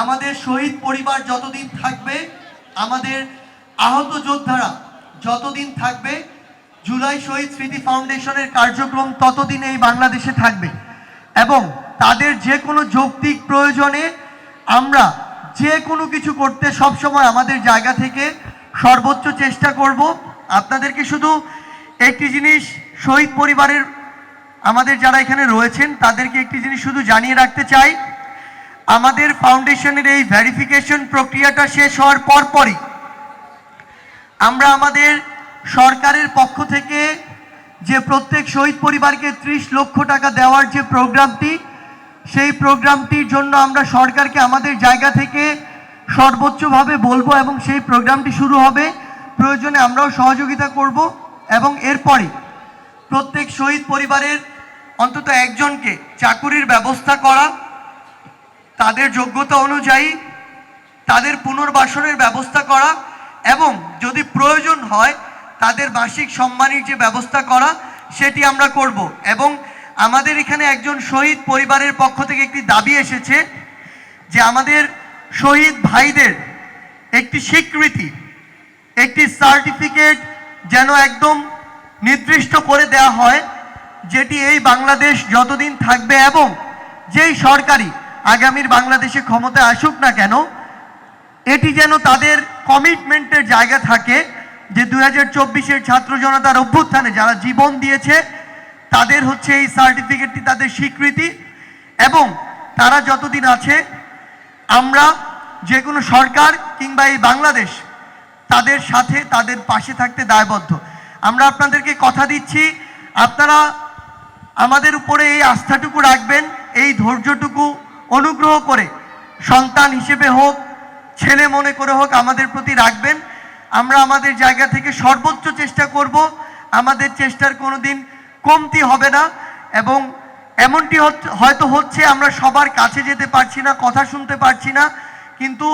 আমাদের শহীদ পরিবার যতদিন থাকবে, আমাদের আহত যোদ্ধারা যতদিন থাকবে, জুলাই শহীদ স্মৃতি ফাউন্ডেশনের কার্যক্রম ততদিন এই বাংলাদেশে থাকবে। এবং তাদের যে কোনো যৌক্তিক প্রয়োজনে আমরা যে কোনো কিছু করতে সবসময় আমাদের জায়গা থেকে সর্বোচ্চ চেষ্টা করব। আপনাদেরকে শুধু একটি জিনিস শহীদ পরিবারের, আমাদের যারা এখানে রয়েছেন, তাদেরকে একটি জিনিস শুধু জানিয়ে রাখতে চাই আমাদের ফাউন্ডেশনের এই ভেরিফিকেশন প্রক্রিয়াটা শেষ হওয়ার পরপরই আমরা আমাদের সরকারের পক্ষ থেকে যে প্রত্যেক শহীদ পরিবারকে ত্রিশ লক্ষ টাকা দেওয়ার যে প্রোগ্রামটি, সেই প্রোগ্রামটির জন্য আমরা সরকারকে আমাদের জায়গা থেকে সর্বোচ্চভাবে বলব এবং সেই প্রোগ্রামটি শুরু হবে। প্রয়োজনে আমরাও সহযোগিতা করব এবং এরপরে প্রত্যেক শহীদ পরিবারের অন্তত একজনকে চাকুরির ব্যবস্থা করা তাদের যোগ্যতা অনুযায়ী তাদের পুনর্বাসনের ব্যবস্থা করা এবং যদি প্রয়োজন হয় তাদের মাসিক সম্মানের যে ব্যবস্থা করা, সেটি আমরা করব। এবং আমাদের এখানে একজন শহীদ পরিবারের পক্ষ থেকে একটি দাবি এসেছে যে আমাদের শহীদ ভাইদের একটি স্বীকৃতি, একটি সার্টিফিকেট যেন একদম নির্দিষ্ট করে দেওয়া হয়, যেটি এই বাংলাদেশ যতদিন থাকবে এবং যেই সরকারি আগামীর বাংলাদেশে ক্ষমতায় আসুক না কেন, এটি যেন তাদের কমিটমেন্টের জায়গা থাকে যে দু হাজার চব্বিশের ছাত্র জনতার অভ্যুত্থানে যারা জীবন দিয়েছে, তাদের হচ্ছে এই সার্টিফিকেটটি তাদের স্বীকৃতি এবং তারা যতদিন আছে, আমরা যে কোনো সরকার কিংবা এই বাংলাদেশ তাদের সাথে, তাদের পাশে থাকতে দায়বদ্ধ। আমরা আপনাদেরকে কথা দিচ্ছি, আপনারা আমাদের উপরে এই আস্থাটুকু রাখবেন, এই ধৈর্যটুকু অনুগ্রহ করে সন্তান হিসেবে হোক, ছেলে মনে করে হোক, আমাদের প্রতি রাখবেন। আমরা আমাদের জায়গা থেকে সর্বোচ্চ চেষ্টা করব। আমাদের চেষ্টার কোনো দিন কমতি হবে না এবং এমনটি হয়তো হচ্ছে আমরা সবার কাছে যেতে পারছি না, কথা শুনতে পারছি না, কিন্তু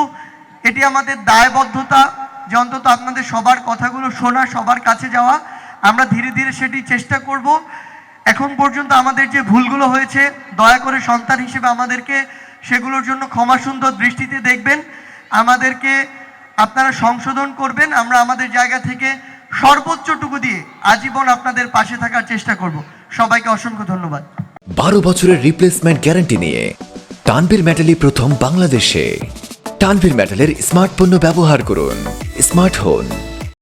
এটি আমাদের দায়বদ্ধতা। যে অন্তত আপনাদের সবার কথাগুলো শোনা, সবার কাছে যাওয়া, আমরা ধীরে ধীরে সেটি চেষ্টা করব। এখন পর্যন্ত আমাদের যে ভুলগুলো হয়েছে, দয়া করে সন্তান হিসেবে আমাদেরকে সেগুলোর জন্য ক্ষমা সুন্দর দৃষ্টিতে দেখবেন। আমাদেরকে আপনারা সংশোধন করবেন। আমরা আমাদের জায়গা থেকে সর্বোচ্চটুকু দিয়ে আজীবন আপনাদের পাশে থাকার চেষ্টা করব। সবাইকে অসংখ্য ধন্যবাদ। বারো বছরের রিপ্লেসমেন্ট গ্যারান্টি নিয়ে টানভীর মেটালি প্রথম বাংলাদেশে। টানভীর মেটালের স্মার্ট পণ্য ব্যবহার করুন। স্মার্ট হন